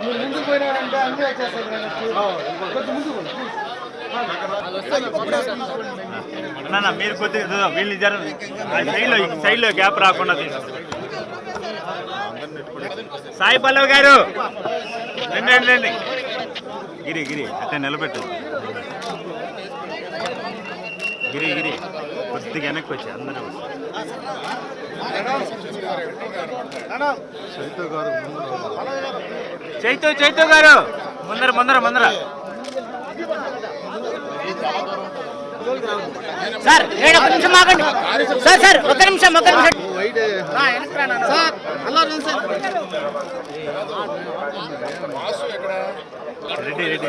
మీరు ముందుకు పోయినారంటే అన్నీ వచ్చేస్తాయి కొంచెం ముందుకు అన్న మీరు కొద్దిగా వీళ్ళు జర సైడ్లో సైడ్లో గ్యాప్ రాకుండా సాయి పల్లవి గారు రండి రండి రండి. గిరి గిరి అతను నిలబెట్టు. గిరి గిరి కొద్దిగా వెనక్కి వచ్చి అందరూ. చైతు చైతు గారు ముందర ముందర ముందర. సార్ ఏడు ఒక నిమిషం ఆగండి. సార్ సార్ ఒక నిమిషం ఒక నిమిషం. సార్ అలా రండి సార్. Ready ready.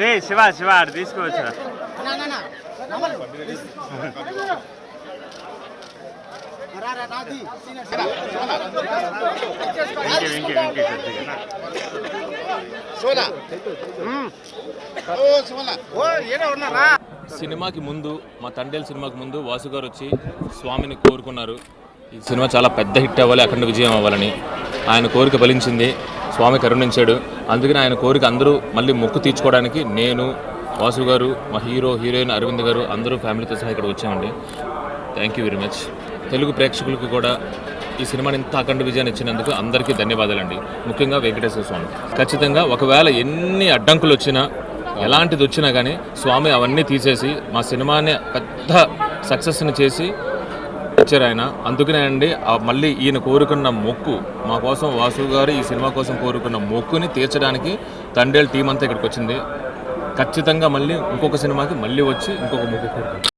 రే శివ శివ ఆడు తీసుకోవచ్చు. సినిమాకి ముందు మా తండ్రి సినిమాకి ముందు వాసు గారు వచ్చి స్వామిని కోరుకున్నారు. ఈ సినిమా చాలా పెద్ద హిట్ అవ్వాలి అఖండ విజయం అవ్వాలని. ఆయన కోరిక ఫలించింది స్వామి కరుణించాడు. అందుకని ఆయన కోరిక అందరూ మళ్ళీ మొక్కు తీర్చుకోవడానికి నేను వాసు గారు మా హీరో హీరోయిన్ అరవింద్ గారు అందరూ ఫ్యామిలీతో సహా ఇక్కడ వచ్చామండి. Thank you very much Telugu ప్రేక్షకులకు కూడా ఈ సినిమాని ఇంత అఖండ విజయాన్ని ఇచ్చినందుకు అందరికీ ధన్యవాదాలండి. ముఖ్యంగా వెంకటేశ్వర స్వామి. ఖచ్చితంగా ఒకవేళ ఎన్ని అడ్డంకులు వచ్చినా ఎలాంటిది వచ్చినా కానీ స్వామి అవన్నీ తీసేసి మా సినిమాని పెద్ద సక్సెస్ని చేసి వచ్చారు ఆయన. అందుకనే అండి ఆ మళ్ళీ ఈయన కోరుకున్న మొక్కు మా కోసం వాసు గారు ఈ సినిమా కోసం కోరుకున్న మొక్కుని తీర్చడానికి తండేల్ టీం అంతా ఇక్కడికి వచ్చింది. ఖచ్చితంగా మళ్ళీ ఇంకొక సినిమాకి మళ్ళీ వచ్చి ఇంకొక మొక్కు కోరుకుంటాం.